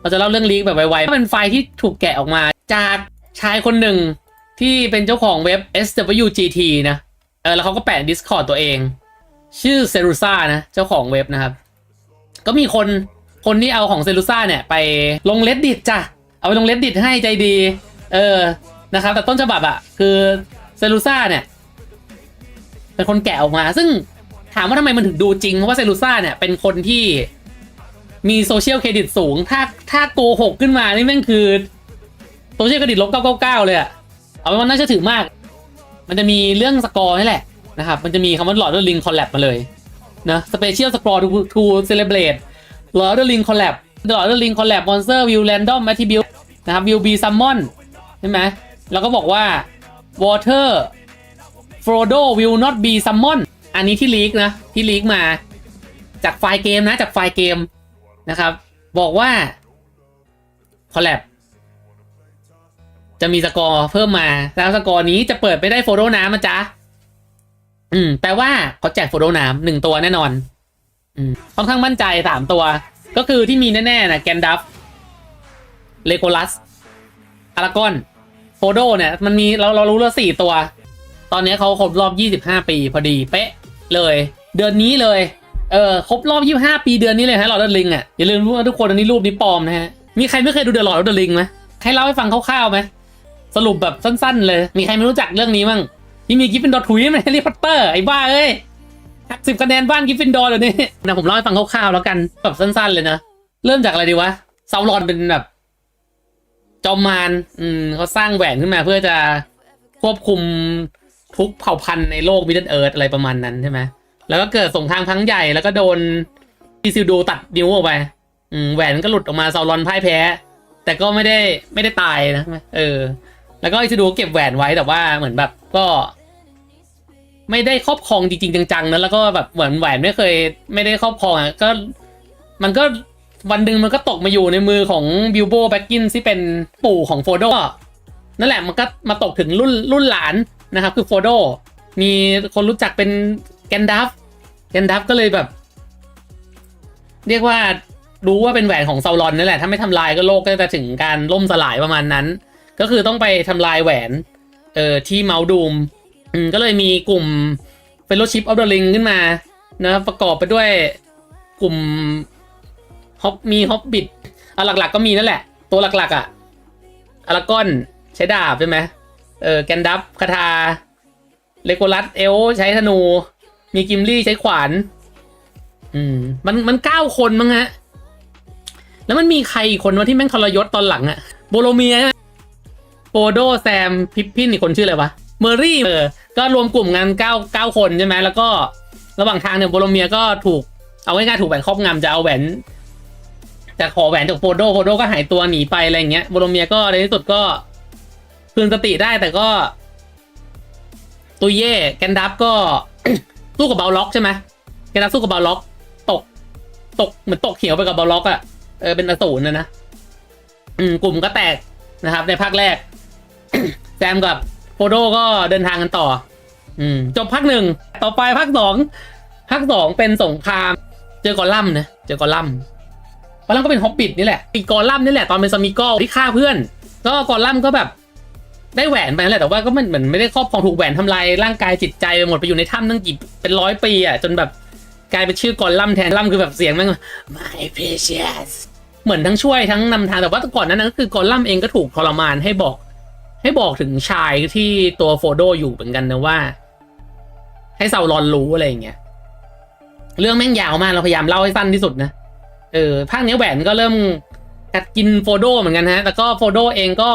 เราจะเล่าเรื่องลีกแบบไวๆเป็นไฟล์ที่ถูกแกะออกมา จากชายคนหนึ่งที่เป็นเจ้าของเว็บ SWGT นะ เออแล้วเขาก็แปะ Discord ตัวเอง ชื่อเซรูซ่านะ เจ้าของเว็บนะครับ ก็มีคนคนที่เอาของเซรูซ่าเนี่ยไปลง reddit จ้ะ เอาไปลง reddit ให้ใจดี เออนะครับ แต่ต้นฉบับอะคือเซรูซ่าเนี่ย เป็นคนแกะออกมา ซึ่งถามว่าทำไมมันถึงดูจริงเพราะว่าเซรูซ่าเนี่ยเป็นคนที่ มีโซเชียลเครดิตสูง ถ้าถ้าโกหกขึ้นมานี่แม่งคือโซเชียลเครดิตลบ999เก้าเก้าเลยอะเอาเป็นว่าน่าเชื่อถือมาก มันจะมีเรื่องสกอร์นี่แหละนะครับ มันจะมีคำว่า Lord of the Ring Collab มาเลยนะ Special Score to, to celebrate Lord of the Ring Collab Lord of the Ring Collab Monster will random attribute นะครับ will be summon ใช่ไหมแล้วก็บอกว่า Water Frodo will not be summon อันนี้ที่ลีกนะ ที่ลีกมาจากไฟล์เกมนะ จากไฟล์เกม นะครับ บอกว่า Collab จะมีสกอร์เพิ่มมา แล้วสกอร์นี้จะเปิดไปได้โฟโต้น้ำนะจ๊ะ อืม แปลว่าเขาแจกโฟโต้น้ำหนึ่งตัวแน่นอน อืม ค่อนข้างมั่นใจสามตัว ก็คือที่มีแน่ๆนะแกนดัฟเลโกลัสอารากอนโฟโดเนี่ย มันมีเราเรารู้แล้วสี่ตัว ตอนนี้เขาครบรอบ 25 ปีพอดีเป๊ะเลย เดือนนี้เลย เออครบรอบ 25 ปีเดือนนี้เลยฮะหลอดเดอร์ลิงอะอย่าลืมว่าทุกคนอันนี้รูปนี้ปลอมนะฮะมีใครไม่เคยดูเดอะหลอดเดอร์ลิงไหมให้เล่าให้ฟังคร่าวๆไหมสรุปแบบสั้นๆ เลย มีใครไม่รู้จักเรื่องนี้มั่งที่มีกิฟฟินดอร์ถุยไหมแฮร์รี่พอตเตอร์ไอ้บ้าเอ้ยหักสิบคะแนนบ้านกิฟฟินดอร์เดี๋ยวนี้นะผมเล่าให้ฟังคร่าวๆแล้วกันแบบสั้นๆเลยนะเริ่มจากอะไรดีวะซาวรอนเป็นแบบจอมมารอืมเขาสร้างแหวนขึ้นมาเพื่อจะควบคุมทุกเผ่าพันธุ์ในโลกมิดเดิลเอิร์ธอะไรประมาณนั้นใช่ไหม แล้วก็เกิดสงครามครั้งใหญ่แล้วก็โดนอิซิลดูตัดนิ้วออกไป อืมแหวนก็หลุดออกมาซาวรอนพ่ายแพ้ แต่ก็ไม่ได้ไม่ได้ตายนะเออ แล้วก็อิซิดูเก็บแหวนไว้แต่ว่าเหมือนแบบก็ ไม่ได้ครอบครองจริงๆจังๆนะแล้วก็แบบเหมือนแหวนไม่เคย ไม่ได้ครอบครองอะก็ มันก็วันหนึ่งมันก็ตกมาอยู่ในมือของบิลโบแบ็กกินที่เป็นปู่ของโฟโดนั่นแหละมันก็มาตกถึงรุ่นรุ่นหลานนะครับ คือโฟโดมีคนรู้จักเป็นแกนดัฟ แกนดัฟก็เลยแบบ เรียกว่ารู้ว่าเป็นแหวนของซาวรอนนั่นแหละ ถ้าไม่ทำลายก็โลกก็จะถึงการล่มสลายประมาณนั้น ก็คือต้องไปทำลายแหวนเอ่อที่เมาดูมก็เลยมีกลุ่ม Fellowship of the Ring ขึ้นมานะประกอบไปด้วยกลุ่มฮอบมีฮอบบิทเอาหลักๆ ก็มีนั่นแหละ ตัวหลักๆ อะอารากอนใช้ดาบใช่ไหมเออแกนดับคาทาเลโกลัสเอลใช้ธนู มีกิมลี่ใช้ขวาน อืม มันมันเก้าคนมั้งฮะ แล้วมันมีใครอีกคนวะที่แม่งทรยศตอนหลังอะโบโลเมียโฟโดแซมพิปพินอีกคนชื่ออะไรวะ เมอรี่เออ ก็รวมกลุ่มกันเก้าเก้าคนใช่ไหมแล้วก็ระหว่างทางเนี่ยโบโลเมียก็ถูก เอาง่ายๆถูกแหวนครอบงำจะเอาแหวนจะขอแหวนจากโฟโดโฟโดก็หายตัวหนีไปอะไรเงี้ยโบโลเมียก็ในที่สุดก็คืนสติได้แต่ก็ตุยเย่แกนดับก็ สู้กับเบลล็อกใช่ไหมแกนดับสู้กับเบลล็อก ตก ตกเหมือนตกเขียวไปกับเบลล็อกอะเออเป็นอสูรนะนะอืมกลุ่มก็แตกนะครับ ในภาคแรก แซมกับโฟโดก็เดินทางกันต่อ อืม จบภาคหนึ่งต่อไปภาคสองภาคสองเป็นสงคราม เจอกอลัมนะเจอกอลัมกอลัมก็เป็นฮอบบิทนี่แหละอีกกอลัมนี่แหละตอนเป็นสมิโกที่ฆ่าเพื่อน ก็กอลัมก็แบบ ได้แหวนไปนั่นแหละแต่ว่าก็มันเหมือนไม่ได้ครอบครองถูกแหวนทำลายร่างกายจิตใจไปหมดไปอยู่ในถ้ำตั้งกี่เป็นร้อยปีอะจนแบบกลายเป็นชื่อกอลลัมแทนลัมคือแบบเสียงแม่ง my precious เหมือนทั้งช่วยทั้งนำทางแต่ว่าก่อนนั้นก็คือกอลลัมเองก็ถูกทรมานให้บอก ให้บอกถึงชายที่ตัวโฟโดอยู่เหมือนกันนะว่า ให้เซารอนรู้อะไรอย่างเงี้ยเรื่องแม่งยาวมากเราพยายามเล่าให้สั้นที่สุดนะเออภาคนี้แหวนก็เริ่มกัดกินโฟโดเหมือนกันฮะแล้วก็โฟโดเองก็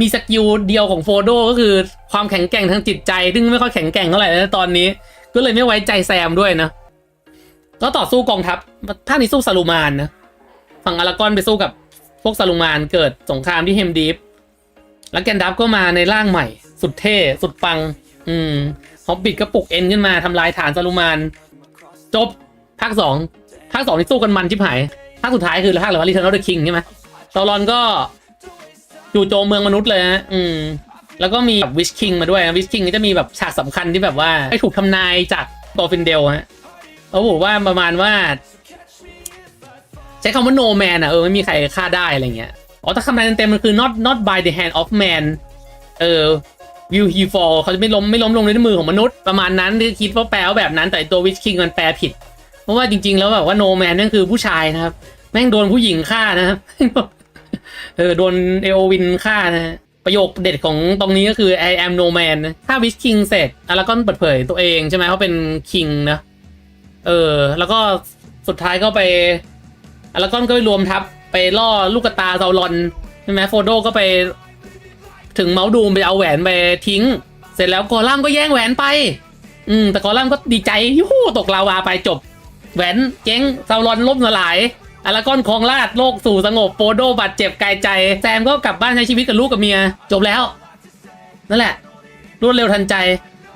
มีสกิลเดียวของโฟโดก็คือความแข็งแกร่งทางจิตใจ ซึ่งไม่ค่อยแข็งแกร่งเท่าไหร่นะตอนนี้ ก็เลยไม่ไว้ใจแซมด้วยนะ ก็ต่อสู้กองทัพภาคนี้สู้ซาลูมานนะ ฝั่งอารากอนไปสู้กับพวกซาลูมานเกิดสงครามที่เฮมดีฟแล้วแกนดับก็มาในร่างใหม่ สุดเท่สุดปัง อืมฮอบบิทก็ปลุกเอ็นขึ้นมาทำลายฐานซาลูมานจบภาคสองภาคสองที่สู้กันมันชิบหายภาคสุดท้ายคือภาคอะไรวะรีเทนออฟเดอะคิงใช่ไหมตอรอนก็ อยู่โจมเมืองมนุษย์เลยฮะอืม แล้วก็มีแบบวิชคิงมาด้วยวิชคิงจะมีแบบฉากสำคัญที่แบบว่าให้ถูกทำนายจากตัวฟินเดลฮะเขาบอกว่าประมาณว่า ใช้คำว่า no man อะเออไม่มีใครฆ่าได้อะไรเงี้ย อ๋อแต่คำนั้นเต็มๆมันคือ not not by the hand of man เออ will he fall เขาจะไม่ล้มไม่ล้มลงในมือของมนุษย์ประมาณนั้นที่คิดว่าแปลว่าแบบนั้นแต่ตัว witch king มันแปลผิด เพราะว่าจริงๆ แล้วแบบว่า no man นั่นคือผู้ชายนะครับ แม่งโดนผู้หญิงฆ่านะครับ เออโดนเอโอวินฆ่านะประโยคเด็ดของตรงนี้ก็คือ I am no man นะถ้า witch king เสร็จอารากอนเปิดเผยตัวเองใช่ไหมเขาเป็น king นะ เออ แล้วก็สุดท้ายก็ไปอารากอนก็ไปรวมทัพไปล่อลูกตาเซาลอนใช่ไหมโฟโดก็ไป ถึงเมาส์ดูมไปเอาแหวนไปทิ้ง เสร็จแล้วกอลัมก็แย่งแหวนไป อืมแต่กอลัมก็ดีใจยูหูตกลาวาไปจบ แหวนเจ๊งเซาลอนล่มสลาย อารากอนครองราชโลกสู่สงบโปโดบาดเจ็บกายใจ แซมก็กลับบ้านใช้ชีวิตกับลูกกับเมีย จบแล้ว นั่นแหละ รวดเร็วทันใจ